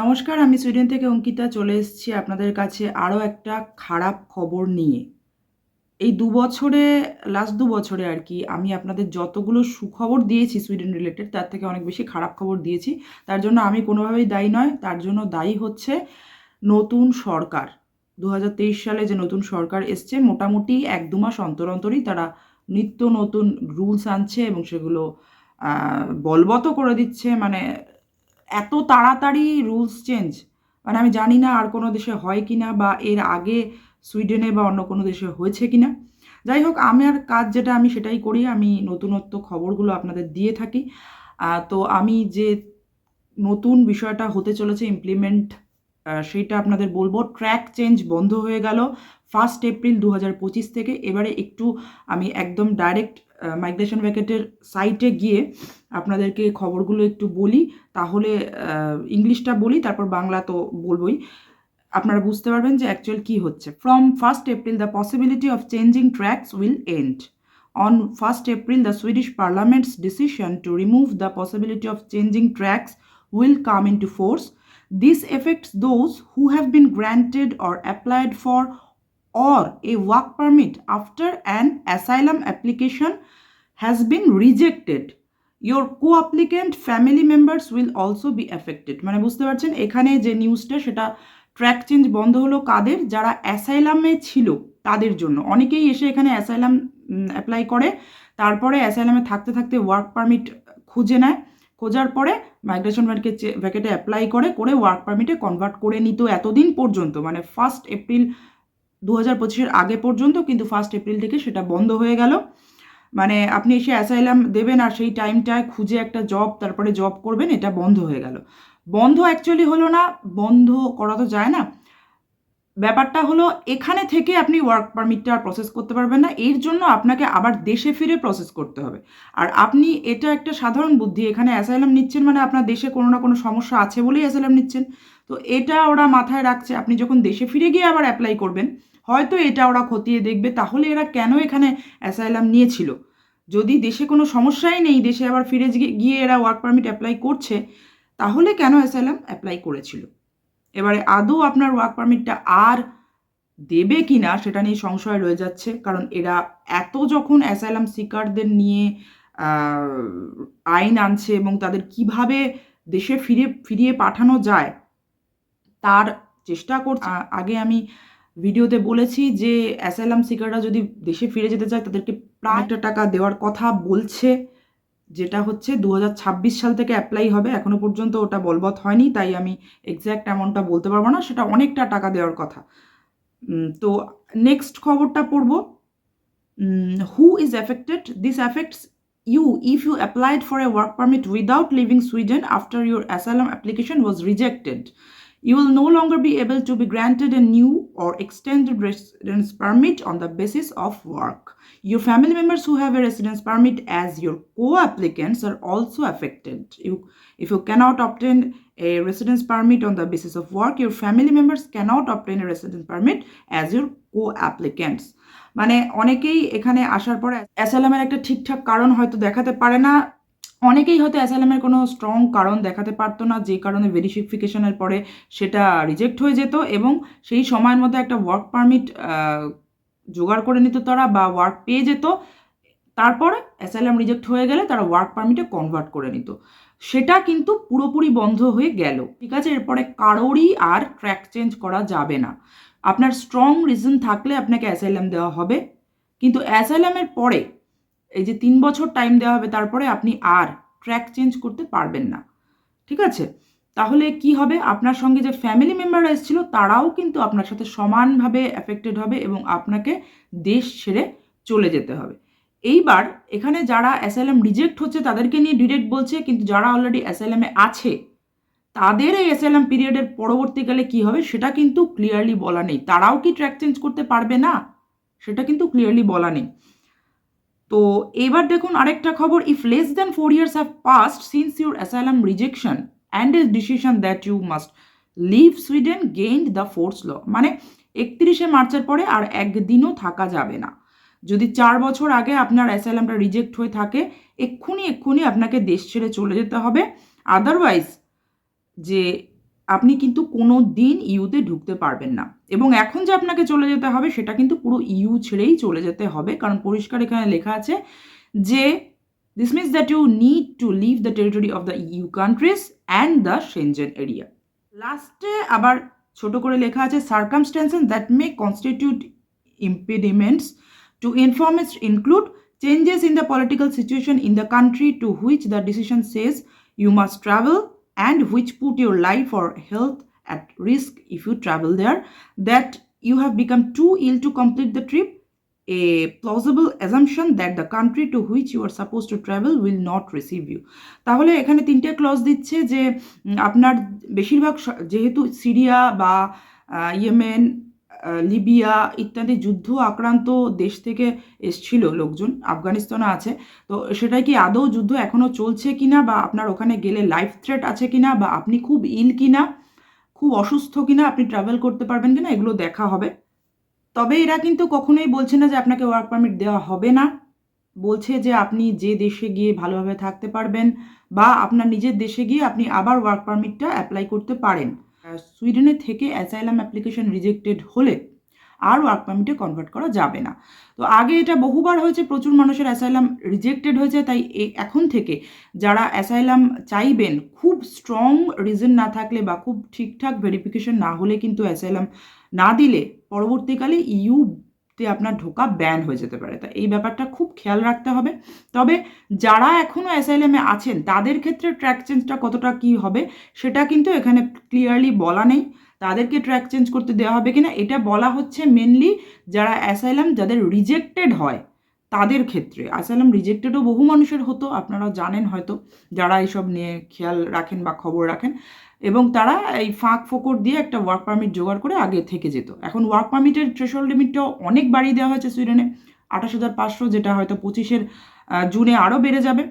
নমস্কার, আমি সুইডেন থেকে অঙ্কিতা চলে এসেছি আপনাদের কাছে আরও একটা খারাপ খবর নিয়ে। এই দু বছরে লাস্ট দু বছরে আর কি আমি আপনাদের যতগুলো সুখবর দিয়েছি সুইডেন রিলেটেড তার থেকে অনেক বেশি খারাপ খবর দিয়েছি। তার জন্য আমি কোনোভাবেই দায়ী নয়, তার জন্য দায়ী হচ্ছে নতুন সরকার। দু হাজার তেইশ সালে যে নতুন সরকার এসছে, মোটামুটি এক দু মাস অন্তর অন্তরই তারা নিত্য নতুন রুলস আনছে এবং সেগুলো বলবত করে দিচ্ছে। মানে এত তাড়াতাড়ি রুলস চেঞ্জ মানে আমি জানি না আর কোনো দেশে হয় কি না বা এর আগে সুইডেনে বা অন্য কোনো দেশে হয়েছে কি না। যাই হোক, আমার কাজ যেটা আমি সেটাই করি, আমি নতুনত্ব খবরগুলো আপনাদের দিয়ে থাকি। তো আমি যে নতুন বিষয়টা হতে চলেছে ইমপ্লিমেন্ট সেইটা আপনাদের বলব। ট্র্যাক চেঞ্জ বন্ধ হয়ে গেল ফার্স্ট এপ্রিল দু হাজার পঁচিশ থেকে। এবারে একটু আমি একদম ডাইরেক্ট মাইগ্রেশন ভ্যাকেটের সাইটে গিয়ে আপনাদেরকে খবরগুলো একটু বলি, তাহলে ইংলিশটা বলি, তারপর বাংলা তো বলবই। আপনারা বুঝতে পারবেন যে অ্যাকচুয়াল কী হচ্ছে। From first April the possibility of changing tracks will end on first April the Swedish parliament's decision to remove the possibility of changing tracks will come into force this effects those who have been granted or applied for or a work permit after an asylum application has been rejected. Your co-applicant family members will also be affected. মানে বুঝতে পারছেন এখানে যে নিউজটা সেটা track change বন্ধ হলো কাদের যারা অ্যাসাইলামে ছিল তাদের জন্য অনেকেই এসে এখানে অ্যাসাইলাম অ্যাপ্লাই করে, তারপরে অ্যাসাইলামে থাকতে থাকতে ওয়ার্ক পারমিট খুঁজে নেয় খোঁজার পরে মাইগ্রেশন ভ্যাকে ভ্যাকেটে অ্যাপ্লাই করে করে ওয়ার্ক পারমিটে কনভার্ট করে নিত এতদিন পর্যন্ত মানে ফার্স্ট এপ্রিল দু হাজার পঁচিশের আগে পর্যন্ত কিন্তু ফার্স্ট এপ্রিল থেকে সেটা বন্ধ হয়ে গেল। মানে আপনি এসে অ্যাসাইলাম দেবেন আর সেই টাইমটায় খুঁজে একটা জব তারপরে জব করবেন, এটা বন্ধ হয়ে গেল। বন্ধ অ্যাকচুয়ালি হলো না, বন্ধ করা তো যায় না। ব্যাপারটা হলো এখানে থেকে আপনি ওয়ার্ক পারমিটটা আর প্রসেস করতে পারবেন না, এর জন্য আপনাকে আবার দেশে ফিরে প্রসেস করতে হবে। আর আপনি এটা একটা সাধারণ বুদ্ধি, এখানে অ্যাসাইলাম নিচ্ছেন মানে আপনার দেশে কোনো না কোনো সমস্যা আছে বলেই অ্যাসাইলাম নিচ্ছেন। তো এটা ওরা মাথায় রাখছে, আপনি যখন দেশে ফিরে গিয়ে আবার অ্যাপ্লাই করবেন হয়তো এটা ওরা খতিয়ে দেখবে, তাহলে এরা কেন এখানে অ্যাসাইলাম নিয়েছিল? যদি দেশে কোনো সমস্যাই নেই, দেশে আবার ফিরে গিয়ে- এরা ওয়ার্ক পারমিট অ্যাপ্লাই করছে, তাহলে কেন অ্যাসাইলাম অ্যাপ্লাই করেছিল? এবারে আদৌ আপনার ওয়ার্ক পারমিটটা আর দেবে কি না সেটা নিয়ে সংশয় রয়ে যাচ্ছে, কারণ এরা এত যখন অ্যাসাইলাম সিকারদের নিয়ে আইন আনছে এবং তাদের কীভাবে দেশে ফিরে, ফিরিয়ে পাঠানো যায়, তার চেষ্টা করছে। আগে আমি ভিডিওতে বলেছি যে অ্যাসাইলাম সিকাররা যদি দেশে ফিরে যেতে চায়, তাদেরকে প্রায় একটা টাকা দেওয়ার কথা বলছে, যেটা হচ্ছে দু হাজার ছাব্বিশ সাল থেকে অ্যাপ্লাই হবে। এখনও পর্যন্ত ওটা বলবৎ হয়নি, তাই আমি এক্স্যাক্ট অ্যামাউন্টটা বলতে পারব না, সেটা অনেকটা টাকা দেওয়ার কথা। তো নেক্সট খবরটা পড়ব। Who is affected this affects you if you applied for a work permit without leaving Sweden after your asylum application was rejected You will no longer be able to be granted a new or extended residence permit on the basis of work. Your family members who have a residence permit as your co-applicants are also affected. You, if you cannot obtain a residence permit on the basis of work, your family members cannot obtain a residence permit as your co-applicants. মানে অনেকেই এখানে আসার পরে অ্যাসালামের একটা ঠিকঠাক কারণ হয়তো দেখাতে পারে না অনেকেই হয়তো অ্যাসালামের কোনো স্ট্রং কারণ দেখাতে পারতো না, যে কারণে ভেরিফিকেশনের পরে সেটা রিজেক্ট হয়ে যেত এবং সেই সময়ের মধ্যে একটা ওয়ার্ক পারমিট জোগাড় করে নিত তারা বা ওয়ার্ক পেয়ে যেত। তারপরে অ্যাসাইলাম রিজেক্ট হয়ে গেলে তারা ওয়ার্ক পারমিটে কনভার্ট করে নিত। সেটা কিন্তু পুরোপুরি বন্ধ হয়ে গেল। ঠিক আছে, এরপরে কারোরই আর ট্র্যাক চেঞ্জ করা যাবে না। আপনার স্ট্রং রিজন থাকলে আপনাকে অ্যাসাইলাম দেওয়া হবে। কিন্তু অ্যাসাইলামের পরে এই যে তিন বছর টাইম দেওয়া হবে, তারপরে আপনি আর ট্র্যাক চেঞ্জ করতে পারবেন না। ঠিক আছে? তাহলে কি হবে? আপনার সঙ্গে যে ফ্যামিলি মেম্বাররা এসেছিল, তারাও কিন্তু আপনার সাথে সমানভাবে অ্যাফেক্টেড হবে এবং আপনাকে দেশ ছেড়ে চলে যেতে হবে। এইবার এখানে যারা অ্যাসাইলাম রিজেক্ট হচ্ছে, তাদেরকে নিয়ে ডিরেক্ট বলছে, কিন্তু যারা অলরেডি অ্যাসাইলামে আছে, তাদের এই অ্যাসাইলাম পিরিয়ডের পরবর্তীকালে কি হবে, সেটা কিন্তু ক্লিয়ারলি বলা নেই। তারাও কি ট্র্যাক চেঞ্জ করতে পারবে না? সেটা কিন্তু ক্লিয়ারলি বলা নেই। তো এবার দেখুন আরেকটা খবর if less than four years have passed since your asylum rejection and is decision that you must leave Sweden gained the force law মানে একত্রিশে মার্চের পরে আর একদিনও থাকা যাবে না। যদি চার বছর আগে আপনার অ্যাসাইলামটা রিজেক্ট হয়ে থাকে, এক্ষুনি এক্ষুনি আপনাকে দেশ ছেড়ে চলে যেতে হবে। আদারওয়াইজ যে আপনি কিন্তু কোনো দিন ইউতে ঢুকতে পারবেন না। এবং এখন যে আপনাকে চলে যেতে হবে, সেটা কিন্তু পুরো ইউ ছেড়েই চলে যেতে হবে। কারণ পরিষ্কার এখানে লেখা আছে যে this means that you need to leave the territory of the EU countries and the Schengen area লাস্টে আবার ছোট করে লেখা আছে circumstances that may constitute impediments to informants include changes in the political situation in the country to which the decision says you must travel and which put your life or health at risk if you travel there that you have become too ill to complete the trip a plausible assumption that the country to which you are supposed to travel will not receive you তাহলে এখানে তিনটে clause দিচ্ছে যে আপনার বেশিরভাগ যেহেতু Syria বা Yemen Libya ইত্যাদি যুদ্ধ আক্রান্ত দেশ থেকে এসছিল লোকজন আফগানিস্তানে আছে। তো সেটাই কি আদৌ যুদ্ধ এখনও চলছে কিনা বা আপনার ওখানে গেলে লাইফ থ্রেট আছে কিনা বা আপনি খুব ইল কিনা, খুব অসুস্থ কিনা, আপনি ট্রাভেল করতে পারবেন কিনা, এগুলো দেখা হবে। তবে এরা কিন্তু কখনোই বলছে না যে আপনাকে ওয়ার্ক পারমিট দেওয়া হবে না। বলছে যে আপনি যে দেশে গিয়ে ভালোভাবে থাকতে পারবেন বা আপনার নিজের দেশে গিয়ে আপনি আবার ওয়ার্ক পারমিটটা অ্যাপ্লাই করতে পারেন। সুইডেনে থেকে অ্যাসাইলাম অ্যাপ্লিকেশন রিজেক্টেড হলে আর ওয়ার্ক পারমিটে কনভার্ট করা যাবে না। তো আগে এটা বহুবার হয়েছে, প্রচুর মানুষের অ্যাসাইলাম রিজেক্টেড হয়েছে, তাই এখন থেকে যারা অ্যাসাইলাম চাইবেন, খুব স্ট্রং রিজন না থাকলে বা খুব ঠিকঠাক ভেরিফিকেশন না হলে কিন্তু অ্যাসাইলাম না দিলে পরবর্তীকালে ইউতে আপনার ঢোকা ব্যান হয়ে যেতে পারে। তা এই ব্যাপারটা খুব খেয়াল রাখতে হবে। তবে যারা এখনও অ্যাসাইলামে আছেন, তাদের ক্ষেত্রে ট্র্যাক চেঞ্জটা কতটা কি হবে, সেটা কিন্তু এখানে ক্লিয়ারলি বলা নেই। তাদেরকে ট্র্যাক চেঞ্জ করতে দেওয়া হবে কিনা, এটা বলা হচ্ছে মেনলি যারা অ্যাসাইলাম যাদের রিজেক্টেড হয়, তাদের ক্ষেত্রে। অ্যাসাইলাম রিজেক্টেডও বহু মানুষের হতো আপনারা জানেন হয়তো, যারা এইসব নিয়ে খেয়াল রাখেন বা খবর রাখেন। এবং তারা এই ফাঁক ফোকর দিয়ে একটা ওয়ার্ক পারমিট জোগাড় করে আগে থেকে যেত। এখন ওয়ার্ক পারমিটের থ্রেশহোল্ড লিমিটটাও অনেক বাড়িয়ে দেওয়া হয়েছে সুইডেনে। আঠাশ হাজার পাঁচশো যেটা হয়তো পঁচিশের জুনে আরও বেড়ে যাবে।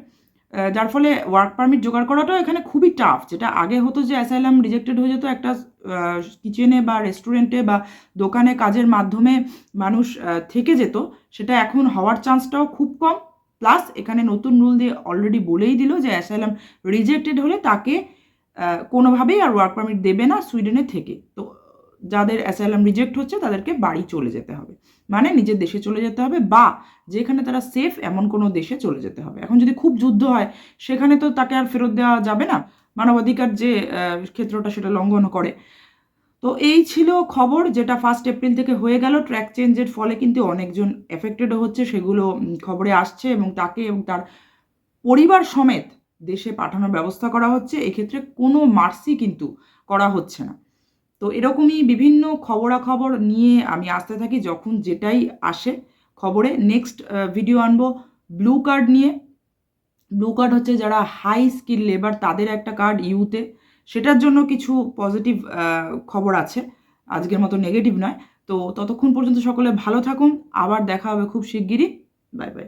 যার ফলে ওয়ার্ক পারমিট জোগাড় করাটাও এখানে খুবই টাফ যেটা আগে হতো যে অ্যাসাইলাম রিজেক্টেড হয়ে যেত একটা কিচেনে বা রেস্টুরেন্টে বা দোকানে কাজের মাধ্যমে মানুষ থেকে যেত। সেটা এখন হওয়ার চান্সটাও খুব কম। প্লাস এখানে নতুন রুল দিয়ে অলরেডি বলেই দিল যে অ্যাসাইলাম রিজেক্টেড হলে তাকে কোনোভাবেই আর ওয়ার্ক পারমিট দেবে না সুইডেনে থেকে। তো যাদের অ্যাসাইলাম রিজেক্ট হচ্ছে, তাদেরকে বাড়ি চলে যেতে হবে। মানে নিজের দেশে চলে যেতে হবে বা যেখানে তারা সেফ এমন কোনো দেশে চলে যেতে হবে। এখন যদি খুব যুদ্ধ হয়, সেখানে তো তাকে আর ফেরত দেওয়া যাবে না। মানবাধিকার যে ক্ষেত্রটা সেটা লঙ্ঘন করে। তো এই ছিল খবর যেটা ফার্স্ট এপ্রিল থেকে হয়ে গেল। ট্র্যাক চেঞ্জের ফলে কিন্তু অনেকজন এফেক্টেডও হচ্ছে, সেগুলো খবরে আসছে এবং তাকে এবং তার পরিবার সমেত দেশে পাঠানোর ব্যবস্থা করা হচ্ছে, এক্ষেত্রে কোনো মার্সি কিন্তু করা হচ্ছে না। তো এরকমই বিভিন্ন খবরাখবর নিয়ে আমি আসতে থাকি যখন যেটাই আসে খবরে। নেক্সট ভিডিও আনব ব্লু কার্ড নিয়ে। ব্লু কার্ড হচ্ছে যারা হাই স্কিল লেবার তাদের একটা কার্ড ইউতে সেটার জন্য কিছু পজিটিভ খবর আছে। আজকের মতো নেগেটিভ নয়। তো ততক্ষণ পর্যন্ত সকলে ভালো থাকুন। আবার দেখা হবে খুব শিগগিরই। Bye bye